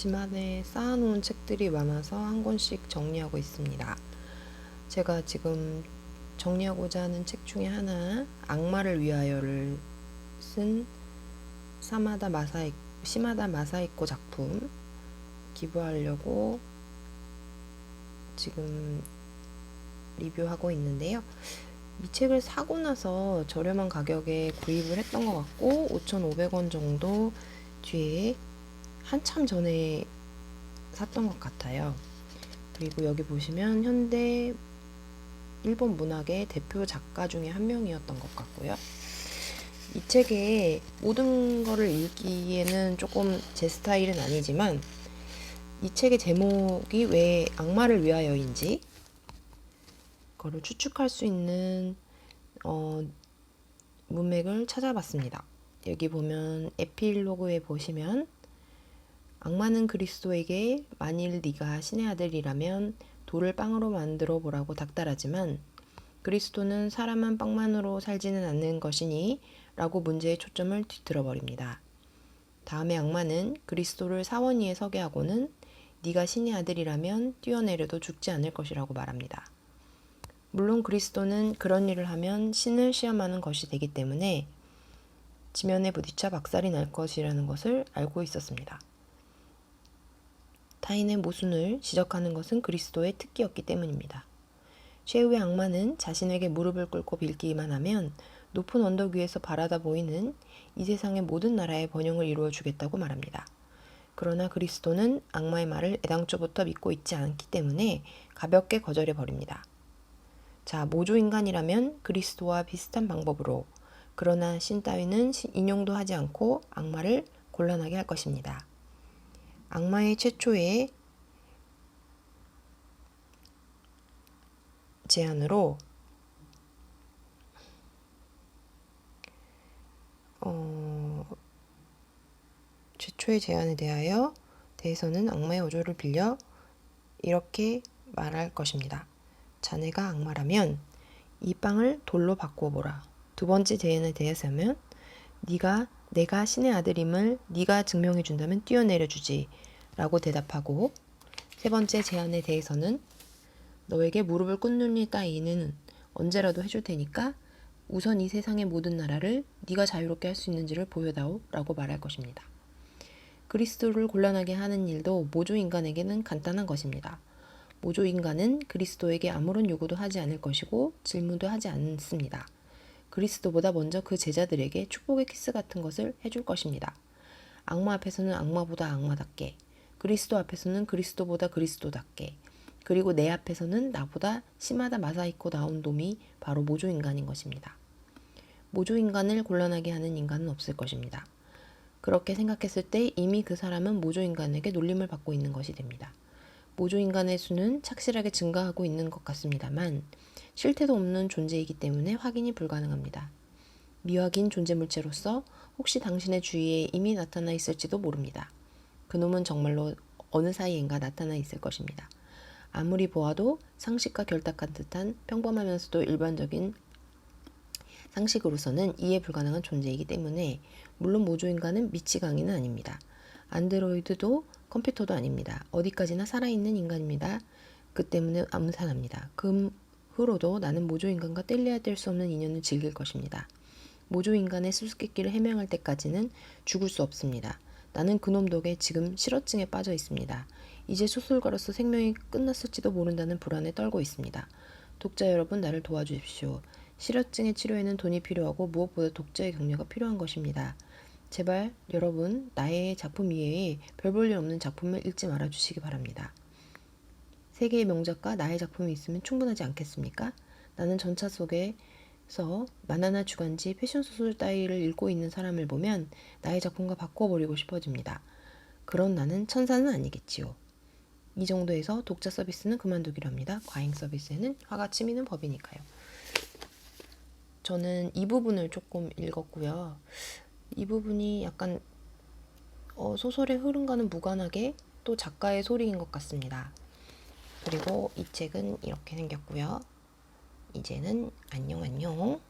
집안에 쌓아놓은 책들이 많아서 한 권씩 정리하고 있습니다. 제가 지금 정리하고자 하는 책 중에 하나, 악마를 위하여를 쓴 사마다 마사이, 시마다 마사이코 작품 기부하려고 지금 리뷰하고 있는데요. 이 책을 사고 나서 저렴한 가격에 구입을 했던 것 같고 5,500원 정도 뒤에 한참 전에 샀던 것 같아요. 그리고 여기 보시면 현대 일본 문학의 대표 작가 중에 한 명이었던 것 같고요. 이 책의 모든 거를 읽기에는 조금 제 스타일은 아니지만 이 책의 제목이 왜 악마를 위하여인지 그거를 추측할 수 있는 어, 문맥을 찾아봤습니다. 여기 보면 에필로그에 보시면 악마는 그리스도에게 만일 네가 신의 아들이라면 돌을 빵으로 만들어 보라고 닥달하지만 그리스도는 사람만 빵만으로 살지는 않는 것이니 라고 문제의 초점을 뒤틀어 버립니다. 다음에 악마는 그리스도를 사원 위에 서게 하고는 네가 신의 아들이라면 뛰어내려도 죽지 않을 것이라고 말합니다. 물론 그리스도는 그런 일을 하면 신을 시험하는 것이 되기 때문에 지면에 부딪혀 박살이 날 것이라는 것을 알고 있었습니다. 타인의 모순을 지적하는 것은 그리스도의 특기였기 때문입니다. 최후의 악마는 자신에게 무릎을 꿇고 빌기만 하면 높은 언덕 위에서 바라다 보이는 이 세상의 모든 나라의 번영을 이루어 주겠다고 말합니다. 그러나 그리스도는 악마의 말을 애당초부터 믿고 있지 않기 때문에 가볍게 거절해 버립니다. 자, 모조 인간이라면 그리스도와 비슷한 방법으로 그러나 신 따위는 인용도 하지 않고 악마를 곤란하게 할 것입니다. 악마의 최초의 제안으로 어, 최초의 제안에 대하여 대해서는 악마의 어조를 빌려 이렇게 말할 것입니다. 자네가 악마라면 이 빵을 돌로 바꾸어 보라. 두 번째 제안에 대해서는 네가 내가 신의 아들임을 네가 증명해 준다면 뛰어내려 주지 라고 대답하고 세 번째 제안에 대해서는 너에게 무릎을 꿇는 일 따위는 언제라도 해줄 테니까 우선 이 세상의 모든 나라를 네가 자유롭게 할 수 있는지를 보여다오 라고 말할 것입니다. 그리스도를 곤란하게 하는 일도 모조 인간에게는 간단한 것입니다. 모조 인간은 그리스도에게 아무런 요구도 하지 않을 것이고 질문도 하지 않습니다. 그리스도보다 먼저 그 제자들에게 축복의 키스 같은 것을 해줄 것입니다. 악마 앞에서는 악마보다 악마답게, 그리스도 앞에서는 그리스도보다 그리스도답게, 그리고 내 앞에서는 나보다 심하다 마사이코 나온 놈이 바로 모조 인간인 것입니다. 모조 인간을 곤란하게 하는 인간은 없을 것입니다. 그렇게 생각했을 때 이미 그 사람은 모조 인간에게 놀림을 받고 있는 것이 됩니다. 모조 인간의 수는 착실하게 증가하고 있는 것 같습니다만 실태도 없는 존재이기 때문에 확인이 불가능합니다. 미확인 존재 물체로서 혹시 당신의 주위에 이미 나타나 있을지도 모릅니다. 그놈은 정말로 어느 사이인가 나타나 있을 것입니다. 아무리 보아도 상식과 결탁한 듯한 평범하면서도 일반적인 상식으로서는 이해 불가능한 존재이기 때문에 물론 모조인간은 미치광이는 아닙니다. 안드로이드도 컴퓨터도 아닙니다. 어디까지나 살아있는 인간입니다. 그 때문에 암산합니다. 그 후로도 나는 모조인간과 뗄래야 뗄 수 없는 인연을 즐길 것입니다. 모조인간의 수수께끼를 해명할 때까지는 죽을 수 없습니다. 나는 그놈 덕에 지금 실어증에 빠져 있습니다. 이제 소설가로서 생명이 끝났을지도 모른다는 불안에 떨고 있습니다. 독자 여러분, 나를 도와주십시오. 실어증의 치료에는 돈이 필요하고 무엇보다 독자의 격려가 필요한 것입니다. 제발 여러분, 나의 작품 이외에 별 볼 일 없는 작품을 읽지 말아 주시기 바랍니다. 세계의 명작과 나의 작품이 있으면 충분하지 않겠습니까? 나는 전차 속에서 만화나 주간지, 패션 소설 따위를 읽고 있는 사람을 보면 나의 작품과 바꿔버리고 싶어집니다. 그런 나는 천사는 아니겠지요. 이 정도에서 독자 서비스는 그만두기로 합니다. 과잉 서비스에는 화가 치미는 법이니까요. 저는 이 부분을 조금 읽었고요. 이 부분이 약간 어, 소설의 흐름과는 무관하게 또 작가의 소리인 것 같습니다. 그리고 이 책은 이렇게 생겼고요. 이제는 안녕 안녕.